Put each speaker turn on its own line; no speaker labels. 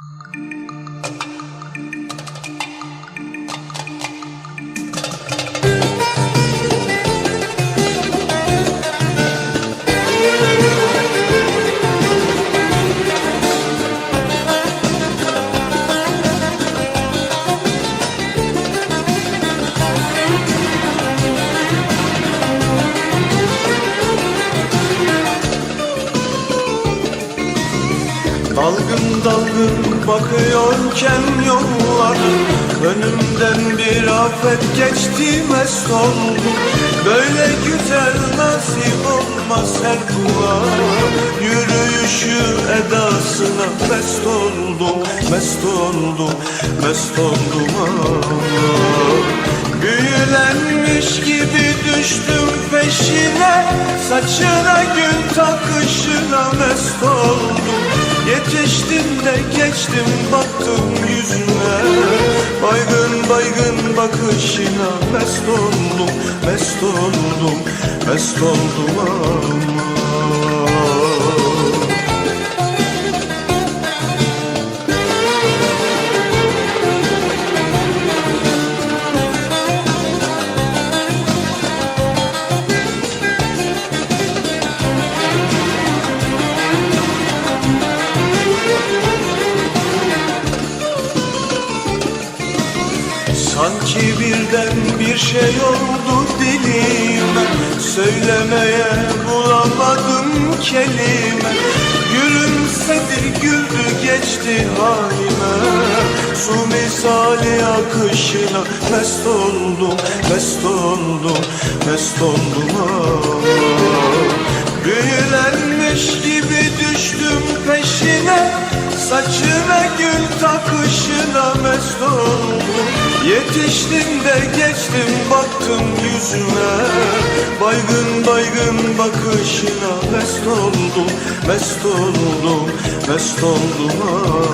Thank you. Dalgın dalgın bakıyorken yollar Önümden bir afet geçti mest oldum Böyle güzel nasip olmaz her kula. Yürüyüşü edasına mest oldum Mest oldum, mest oldum ah. Büyülenmiş gibi düştüm peşine Saçına gül takışına mest oldum Yetiştim de geçtim baktım yüzüne Baygın baygın bakışına mest oldum Mest oldum, mest oldum ama Sanki birden bir şey oldu dilime. Söylemeye bulamadım kelime. Gülümsedi güldü geçti halime. Su misali akışına mest oldum Mest oldum, mest oldum. ah. Büyülenmiş gibi düştüm peşine Saçına gül takışına mest oldum. Yetiştim de geçtim baktım yüzüne Baygın baygın bakışına mest oldum Mest oldum, mest oldum ama